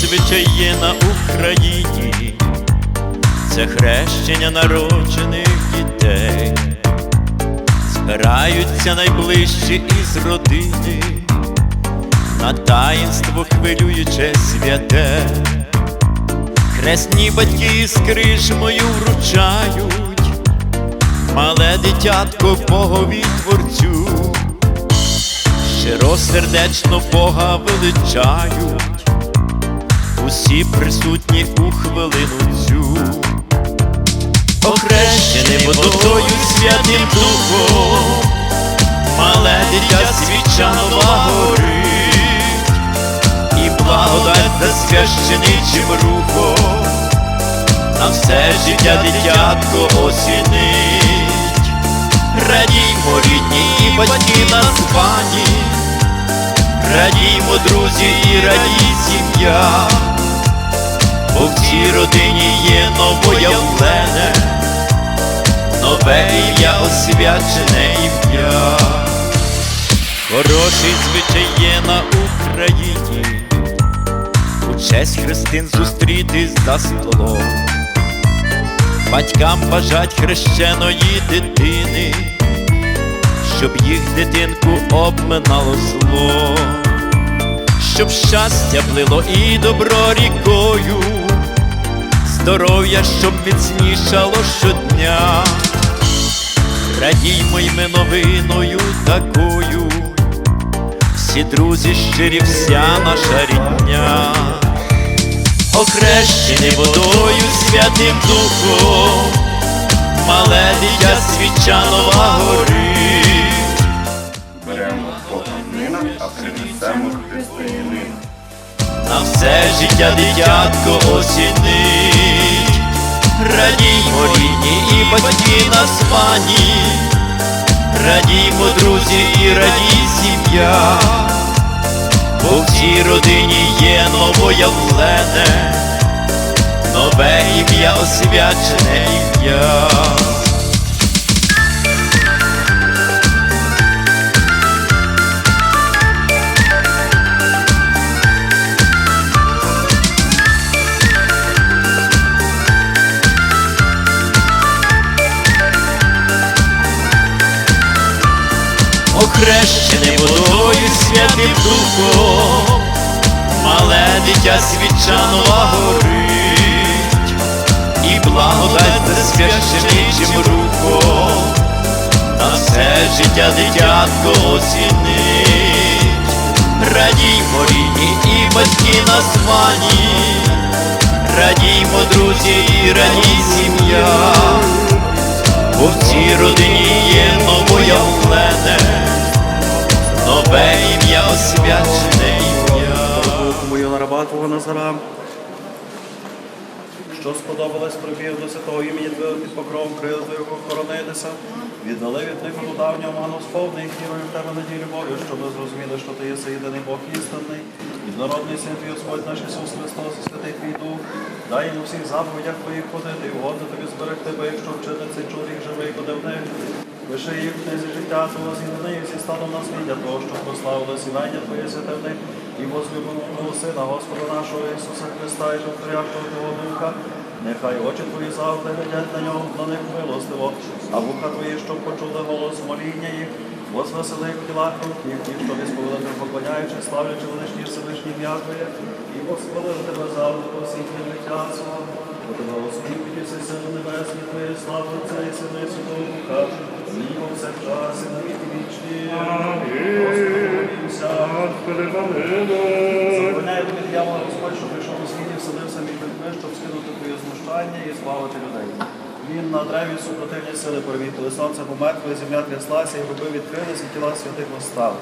Звичай на Україні, це хрещення народжених дітей, збираються найближчі із родини, на таїнство хвилююче святе, хресні батьки з крижмою вручають, мале дитятко Богові творцю. Щиросердечно Бога величають, усі присутні у хвилину цю, Охрещений водою святим духом, мале дитя свіча нова горить, і благодать засвященичим рухом, на все життя дитятко осінить. Радіймо, рідні і батьки названі, радіймо, друзі, і радій сім'я, бо в цій родині є новоявлене, нове ім'я, освячене ім'я. Хороший звичай є на Україні, у честь хрестин зустрітись за столом. Батькам бажать хрещеної дитини, щоб їх дитинку обминало зло, щоб щастя плило і добро рікою, здоров'я, щоб міцнішало щодня, радіймо й ми новиною такою, всі друзі щирі, вся наша рідня. Охрещений водою святим духом, мале дитя свіча нова горить. беремо Богомина, а принесемо християнина. на все життя дитятко осінить, радіймо рідні і батьки названі, радіймо, друзі, і радій сім'я, бо в цій родині є новоявлене, нове ім'я, освячене ім'я. Охрещений водою святим духом, мале дитя свіча горить, і благодать засвященичим рухом, на все життя дитятко осінить, радіймо рідні і батьки названі, радіймо, друзі, і радій сім'я. Бо в цій родині є новоявлене, нове ім'я, освячене ім'я. Мою нарабатував Назара. Що сподобалось пробів до святого імені Твого під покровом крил Твого хоронитися, віддали від них у ману сповни і вірою в тебе надію любов'ю, щоб ми зрозуміли, що ти єси єдиний Бог істинний, і народний син твій Господь наш Ісус Христос, святий твій Дух, дай йому всіх заповідях твоїх ходити, і угодно тобі зберегти, бо якщо вчити цей чоловік живий, буде в них. Лише їх в книзі життя Твого згідни і всі станом на світ для того, щоб прославили сімейня Твоє святе в них, і возлюбленого Сина, Господа нашого Ісуса Христа, і Жовторящого Твого Духа, Нехай очі твої завжди глядять на нього, на них милостиво, а вуха твої, щоб почули голос моління їх, возвесели в тілах рухів, ті, що висповідати поклоняючи, славлячи величні Всевишні Твоє, і восхвалили тебе завжди по всіх життя свого. Бо тебе все сили небесні Твоє, слава Отця і Сина Святого Духа, нині повсякчас і на віки вічні. Господи, молімся. Забороняє тобі дьявола Господь, що прийшов у світі, вселився між людьми, щоб скинути твоє знущання і славити людей. Він на древі супротивні сили провів, коли сонце померкло, земля тряслася, і гроби відкрились, і тіла святих постав.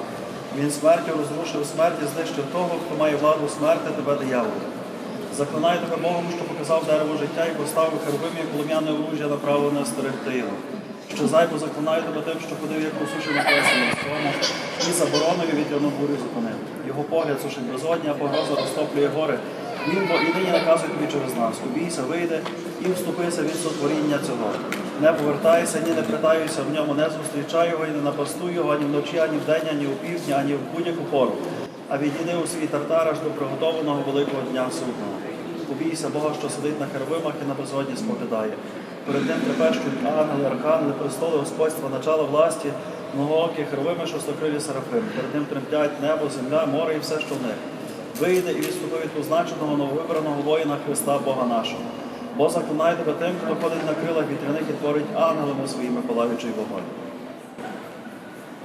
Він смертю розрушив смерть і знищив того, хто має владу смерти, тебе диявол. Заклинаю тебе Богом, що показав дерево життя і поставив херувимі полум'яне оружжя направлене стерегти його. Що зайбу заклинаю тебе тим, що ходив як по суші написано в і забороною вітряну бурю зупинив. Його погляд сушить безодня, погроза розтоплює гори. Він бо і нині наказує тобі через нас. Убійся, вийди і вступися від сотворіння цього. Не повертайся, ні не притаюся в ньому, не зустрічай його, і не напастуй його ані вночі, ані вдень, ані у півдні, ані в будь-яку пору. а відійди у свій тартар аж до приготованого великого дня судного. Побійся Бога, що сидить на херовимах і на безодні споглядає. Перед ним трепещуть ангели, архангели, престоли, господства, начала власті, многоокі херовими, що стокриві серафим. Перед ним тремтять небо, земля, море і все, що в них. Вийде і відступи від позначеного нововибраного воїна Христа Бога нашого. Бо заклинає тебе тим, хто ходить на крилах вітряних і творить ангелами своїми палаючий вогонь.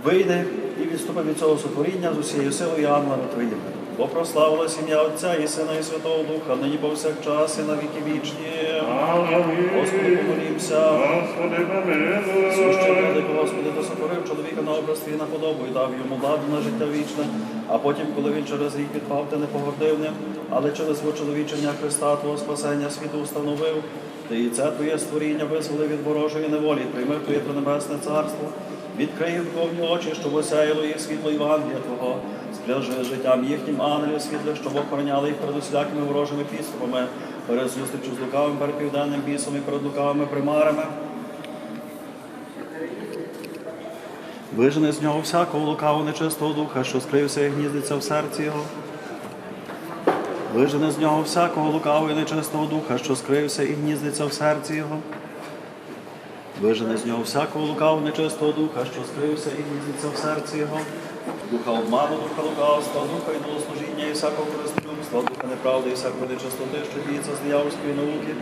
Вийди і відступи від цього сотворіння з усією силою і ангелами твоїми. Бо прославилось ім'я Отця і Сина і Святого Духа, нині повсякчас і на віки вічні. Господи, помолімся. Господи, помилуй. Сущий великий Господи, ти сотворив чоловіка на образ твій на подобу і дав йому ладу на життя вічне. А потім, коли він через рік підпав, ти не погордив ним, але через вочеловічення Христа Твого спасення світу установив. Ти і це твоє створіння визволи від ворожої неволі, прийми твоє небесне царство. Відкрий духовні очі, щоб осяяло їх світло Євангелія Твого, спляжи життям їхнім ангелів світлих, щоб охороняли їх перед усілякими ворожими підступами, перед зустрічю з лукавим перед південним бісом і перед лукавими примарами. Вижени з нього всякого лукавого нечистого духа, що скрився і гніздиться в серці його. Вижени з нього всякого лукавого і нечистого духа, що скрився і гніздиться в серці його. Вижени з нього всякого лукавого нечистого духа, що скрився і гніздиться в серці його. Духа обману, духа лукавства, духа і ідолослужіння і всякого користолюбства, духа неправди і всякої нечистоти, що діється з диявольської науки.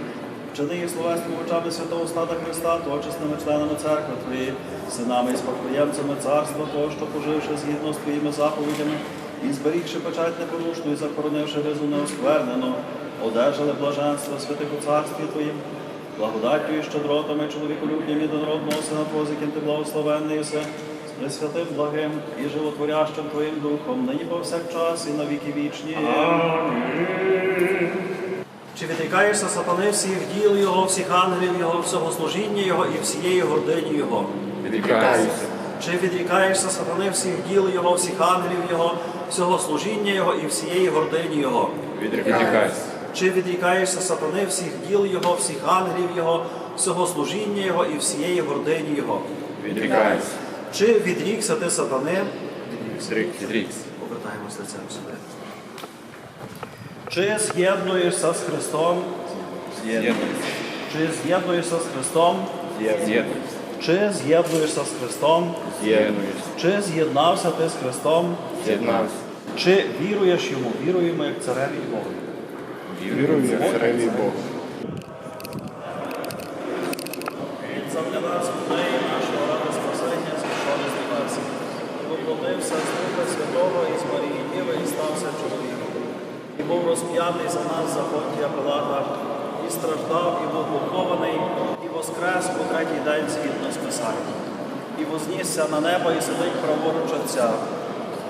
Вчини їх словесними очами святого стада Христа, точесними членами церкви Твоєї, синами і спадкоємцями царства Того, що поживши згідно з Твоїми заповідями, і зберігши печать непорушну, і захоронивши ризу неосквернену, одержали блаженство святих у царстві Твоїм, благодаттю і щедротами, чоловіколюбнім і донародного Сина яким ти благословенний з пресвятим благим і животворящим Твоїм Духом, нині повсякчас і на віки вічні. Чи відрікаєшся сатани всіх діл його, всіх ангелів його, всього служіння його і всієї гордині його? Відрікаюся. Чи відрікаєшся сатани всіх діл його, всіх ангелів його, всього служіння його і всієї гордині його? Відрікаюся. Чи відрікаєшся сатани всіх діл його, всіх ангелів його, всього служіння його і всієї гордині його? Відрікаюся. Чи відрікся ти сатани? Відрікся. Повертаємося лицем сюди. Чи з'єднуєшся з Христом? З'єднуюся. Чи з'єднуєшся з Христом? З'єднуюся. Чи з'єднуєшся з Христом? З'єднуюся. Чи з'єднався ти з Христом? З'єднався. Чи віруєш йому? Віруємо як цареві і Богу. Вірую в цареві Богу. Завдя нас людей нашого ради спасення зійшов з небес. Воплотився з Духа Святого і з Марії Діви і стався чоловіком. І був розп'ятий за нас за Понтія Пилата, і страждав, і був похований, і воскрес у третій день згідно з Писанням. І вознісся на небо і сидить праворуч Отця.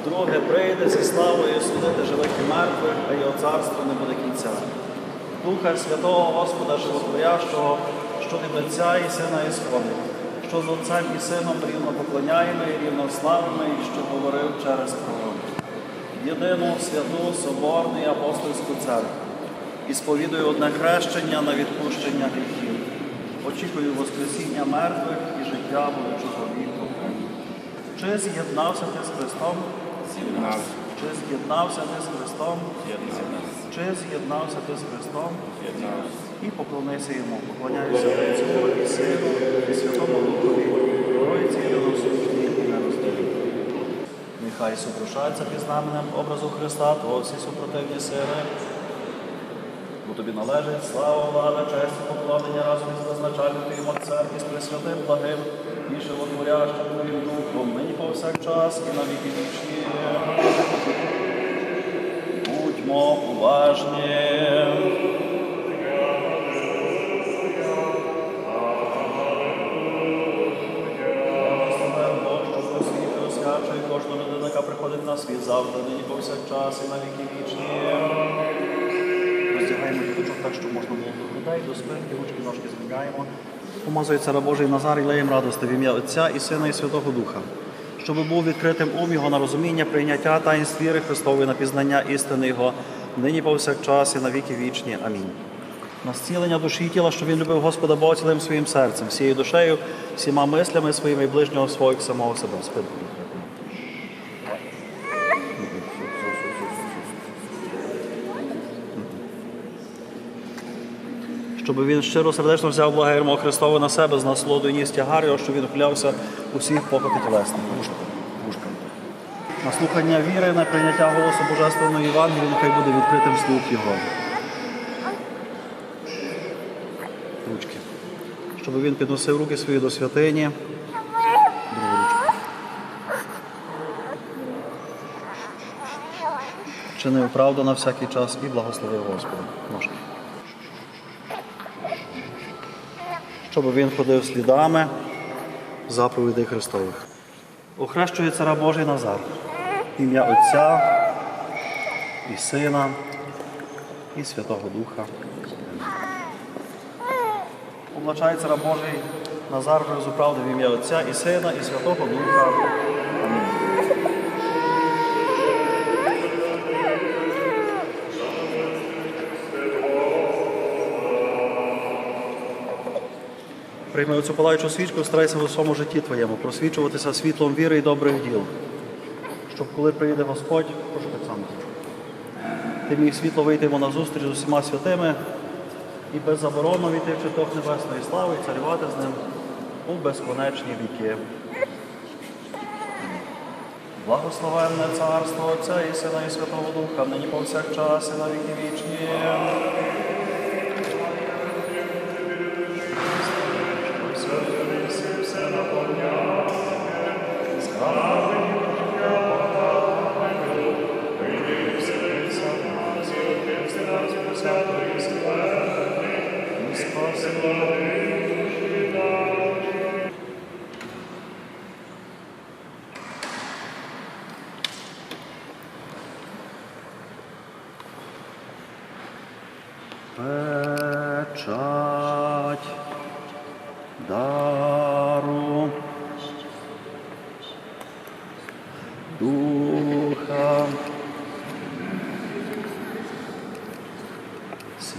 Друге прийде зі славою судити живих і мертвих, а його царство не буде кінця. Духа Святого Господа Животворящого, що Отця і Сина і сходить, що з Отцем і Сином рівно поклоняємо і рівно славимо, і що говорив через пророк. Єдину святу, соборну і апостольську церкву. І сповідую одне хрещення на відпущення гріхів. Очікую Воскресіння мертвих і життя будучого віку. Чи з'єднався ти з Христом? З'єднався. Чи з'єднався ти з Христом? З'єднався. Чи з'єднався ти з Христом? З'єднався. І поклонися йому. Поклоняюся Отцю і Сину, і Святому Духові, Троїці єдиносущній і нерозділі. Нехай сокрушаються під знаменем образу Христа, Твого всі супротивні сили. Бо тобі належить слава, влада, честь поклонення разом із визначальним Твоїм Отцем і з Пресвятим благим і животворящим Твоїм Духом, нині повсякчас і на віки вічні. Будьмо уважні. Світ завжди, нині повсякчас і на віки вічні. Роздягаємо діточок так, щоб можна було до грудей, до спинки, ручки, ножки звільняємо. Помазує цара Божий Назар і леєм радости в ім'я Отця і Сина і Святого Духа. Щоб був відкритим ум Його на розуміння, прийняття таїнств віри Христової на пізнання істини Його, нині повсякчас і на віки вічні. Амінь. На зцілення душі і тіла, що він любив Господа Бога цілим своїм серцем, всією душею, всіма мислями своїми і ближнього свого самого себе. Спи. Щоб він щиро сердечно взяв благе ярмо Христове на себе з насолодою ніс тягар його, щоб він ухилявся усіх покоти тілесних. На слухання віри, на прийняття голосу Божественної Євангелії, нехай буде відкритим слух його. Ручки. Щоб він підносив руки свої до святині. Чинив правду на всякий час і благословив Господа. Ножки. Щоб він ходив слідами заповідей Христових. Охрещує цара Божий Назар. Ім'я Отця і Сина і Святого Духа. Облачає цара Божий Назар правди в ім'я Отця і Сина і Святого Духа. Прийми оцю палаючу свічку, старайся в усьому житті твоєму просвічуватися світлом віри і добрих діл, щоб коли прийде Господь, прошу так само. Ти міг світло вийти йому на зустріч з усіма святими і беззаборонно війти в читок небесної слави і царювати з ним у безконечні віки. Благословенне царство Отця і Сина і Святого Духа, нині повсякчас і на віки вічні.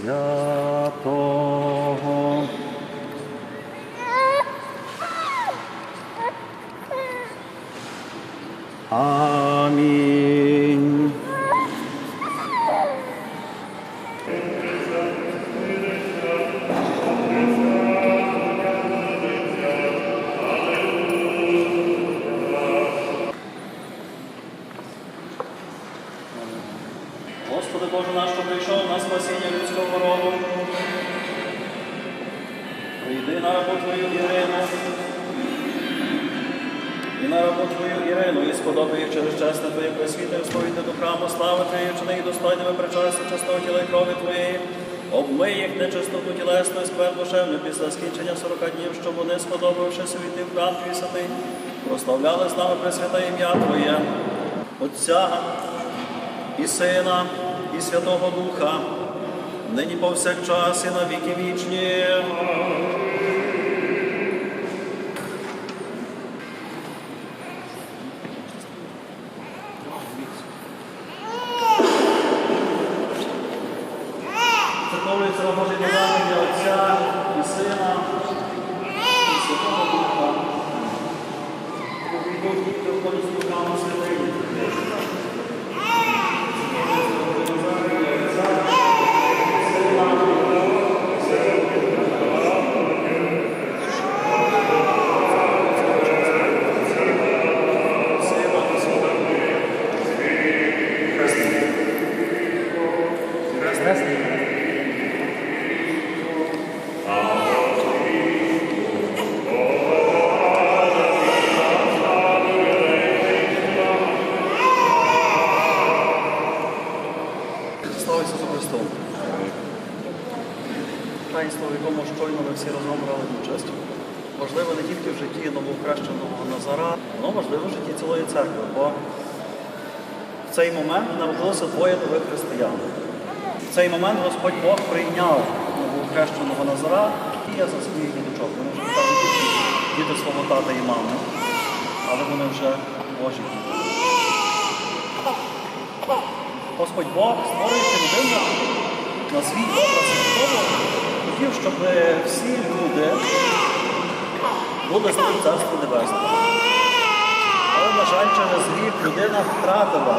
Святого на рабу Твою Ірину. І на рабу Твою Ірину, і сподобай їх через чесне Твоє просвітерство, йти до храму слави Твоєї, чини їх достойними причастя чистого тіла і крові Твоєї. Обмий їх нечистоту тілесну і сквер душевну після скінчення сорока днів, щоб вони, сподобавшись увійти в храм Твій святий, прославляли з нами Пресвяте ім'я Твоє, Отця і Сина, і Святого Духа, нині повсякчас і на віки вічні. Церковується Божий Божання Отця і Сина, і Святого Духа. Увійдуть діти в колі слухану святині. Слава Ісусу Христу! Таїнство, в якому щойно ми всі разом брали участь. Важливо не тільки в житті новоохрещеного Назара, але цілої церкви, бо в цей момент народилося двоє нових християн. В цей момент Господь Бог прийняв новоохрещеного Назара і я за своїх діточок. Вони вже так діти свого тата і мами, але вони вже Божі. Господь Бог, створюючи людину на свій образ і хотів, щоб всі люди були з Царстві Небесному. Але, на жаль, через гріх людина втратила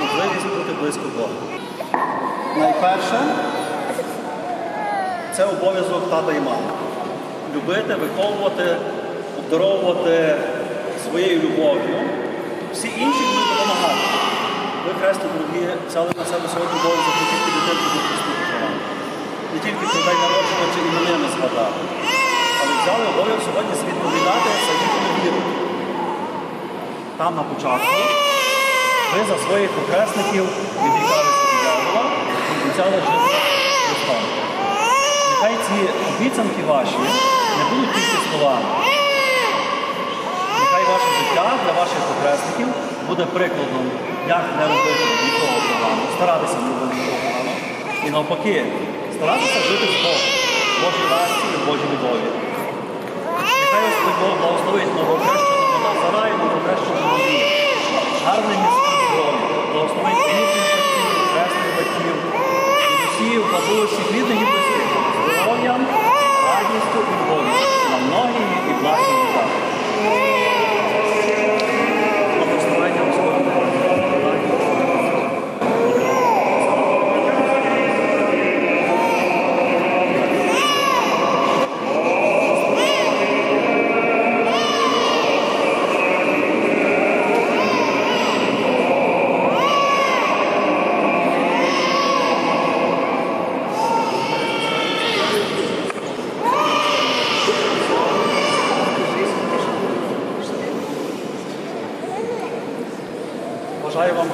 можливість бути близько Бога. Найперше, це обов'язок тата і мами. Любити, виховувати, обдаровувати своєю любов'ю. Всі інші будуть допомагати. Ви, хресні, дорогі, взяли на себе сьогодні обов'язок не тільки дитинку допустити слова, не тільки про день народження чи іменини згадати, але взяли обов'язок сьогодні відповідати за їхню віру. Там на початку ви за своїх похресників відрікалися від дьявола і обіцяли жити Христом. Нехай ці обіцянки ваші не будуть тільки словами. Нехай ваше життя для ваших похресників буде прикладом, як не робити нікого поганого, старатися не робити нікого поганого. І навпаки, старатися жити з Богом, Божій ласці і Божій любові. Нехай Господь Бог благословить новохрещеного Назара і новохрещеного Марію. Гарне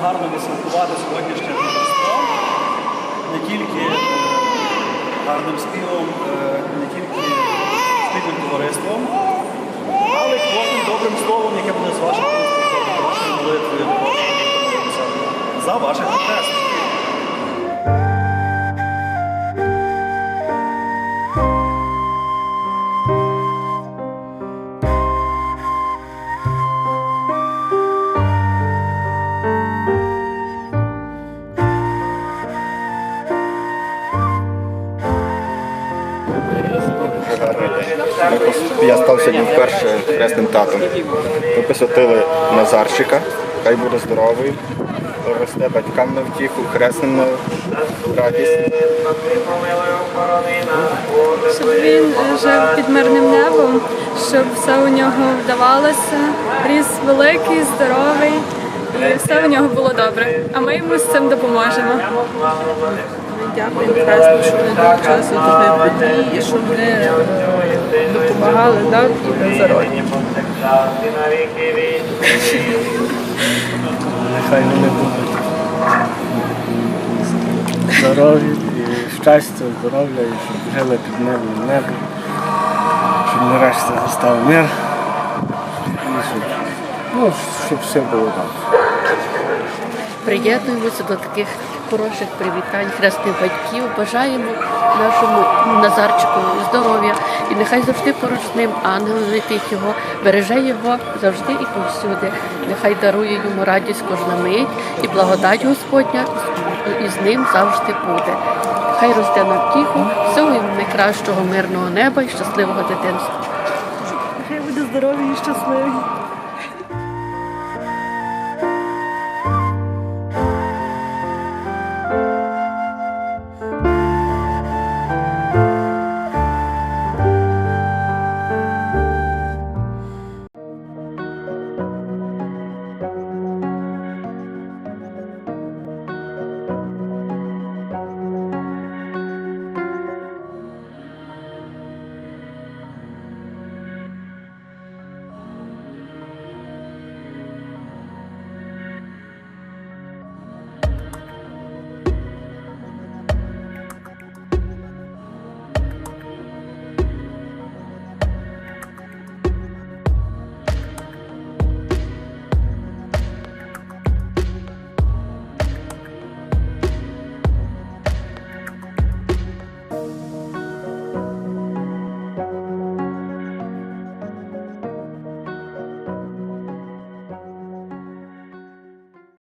гарно відсвяткувати сьогоднішнє Рождество Не тільки гарним співом, е, не тільки спільним товариством, але й кожним добрим словом, яке буде з ваших вашої молитви, за ваших хресних. Я став сьогодні вперше хресним татом. Ми посвятили Назарчика, хай буде здоровий, росте батькам на втіху, хресним на радість. щоб він жив під мирним небом, щоб все у нього вдавалося, ріс великий, здоровий, і все у нього було добре. А ми йому з цим допоможемо. Дякую прекрасно, що вони долучилися до такої події і що вони е, допомагали да, зароді. Нехай вони будуть здорові, і щастя, здоров'я, і щоб жили під небом небо, щоб нарешті настав мир, і щоб, ну, щоб все було добре. Приєднуємося до таких хороших привітань хресних батьків. Бажаємо нашому Назарчику здоров'я і нехай завжди поруч з ним ангел летить його, береже його завжди і повсюди. Нехай дарує йому радість кожна мить і благодать Господня із ним завжди буде. Хай росте на втіху, всього йому найкращого мирного неба і щасливого дитинства. Хай буде здоровий і щасливий.